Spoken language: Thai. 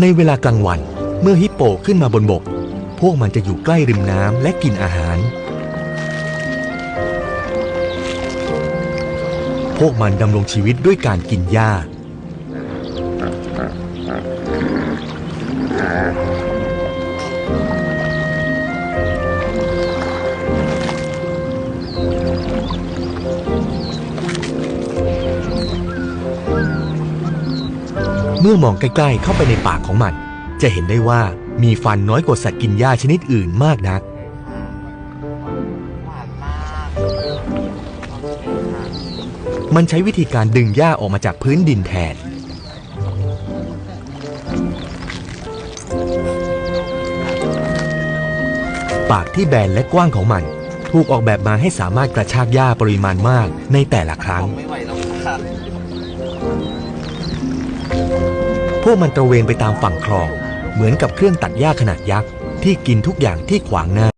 ในเวลากลางวัน เมื่อฮิปโปขึ้นมาบนบก พวกมันจะอยู่ใกล้ริมน้ำและกินอาหาร พวกมันดำรงชีวิตด้วยการกินหญ้า มื่อมองใกล้ๆเข้าไปในปากของมัน จะเห็นได้ว่ามีฟันน้อยกว่าสัตว์กินหญ้าชนิดอื่นมากนัก มันใช้วิธีการดึงหญ้าออกมาจากพื้นดินแทน ปากที่แบนและกว้างของมัน ถูกออกแบบมาให้สามารถกระชากหญ้าปริมาณมากในแต่ละครั้งไม่ไหวแล้วค่ะ วกมันตระเวนไปตามฝั่งคลอง เหมือนกับเครื่องตัดหญ้าขนาดยักษ์ที่กินทุกอย่างที่ขวางหน้า